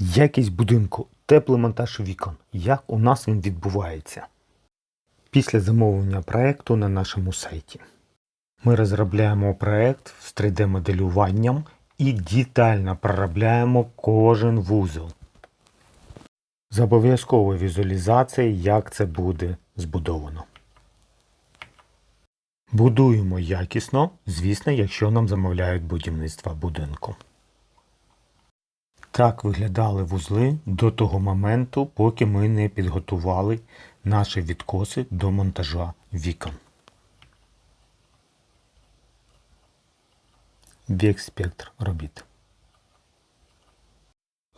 Якість будинку, теплий монтаж вікон. Як у нас він відбувається? Після замовлення проекту на нашому сайті. Ми розробляємо проект з 3D-моделюванням і детально проробляємо кожен вузол. З обов'язковою візуалізацією, як це буде збудовано. Будуємо якісно, звісно, якщо нам замовляють будівництво будинку. Так виглядали вузли до того моменту, поки ми не підготували наші відкоси до монтажа вікон. Вік спектр робіт.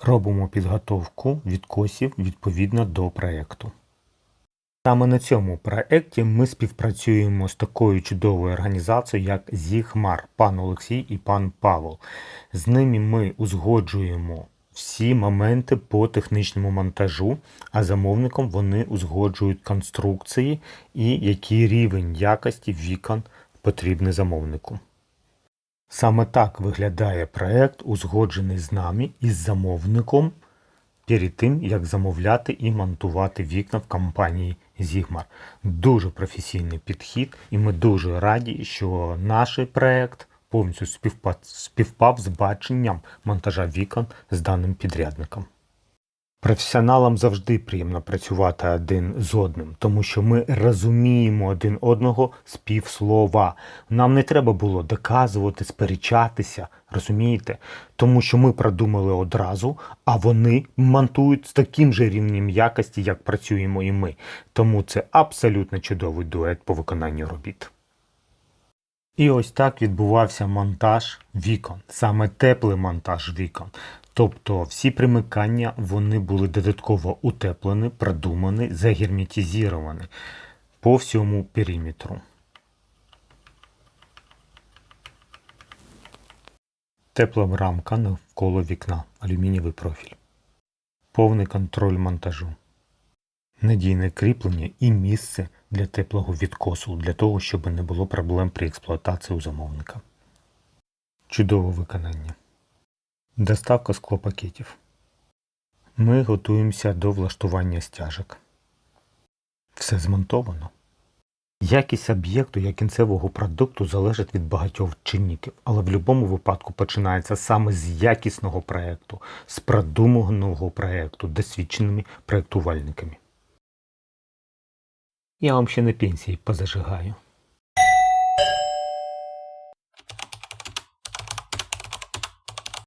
Робимо підготовку відкосів відповідно до проєкту. Саме на цьому проєкті ми співпрацюємо з такою чудовою організацією, як Зігмар, пан Олексій і пан Павел. З ними ми узгоджуємо всі моменти по технічному монтажу, а замовником вони узгоджують конструкції і який рівень якості вікон потрібний замовнику. Саме так виглядає проект, узгоджений з нами і з замовником перед тим, як замовляти і монтувати вікна в компанії Zigmar. Дуже професійний підхід, і ми дуже раді, що наш проект повністю співпав, з баченням монтажа вікон з даним підрядником. Професіоналам завжди приємно працювати один з одним, тому що ми розуміємо один одного з півслова. Нам не треба було доказувати, сперечатися, розумієте? Тому що ми продумали одразу, а вони монтують з таким же рівнем якості, як працюємо і ми. Тому це абсолютно чудовий дует по виконанню робіт. І ось так відбувався монтаж вікон, саме теплий монтаж вікон. Тобто всі примикання вони були додатково утеплені, продумані, загерметизовані по всьому периметру. Тепла рамка навколо вікна, алюмінієвий профіль. Повний контроль монтажу. Надійне кріплення і місце для теплого відкосу, для того, щоб не було проблем при експлуатації у замовника. Чудове виконання. Доставка склопакетів. Ми готуємося до влаштування стяжок. Все змонтовано. Якість об'єкту як кінцевого продукту залежить від багатьох чинників, але в будь-якому випадку починається саме з якісного проєкту, з продуманого проєкту, досвідченими проєктувальниками. Я вам ще на пенсії позажигаю.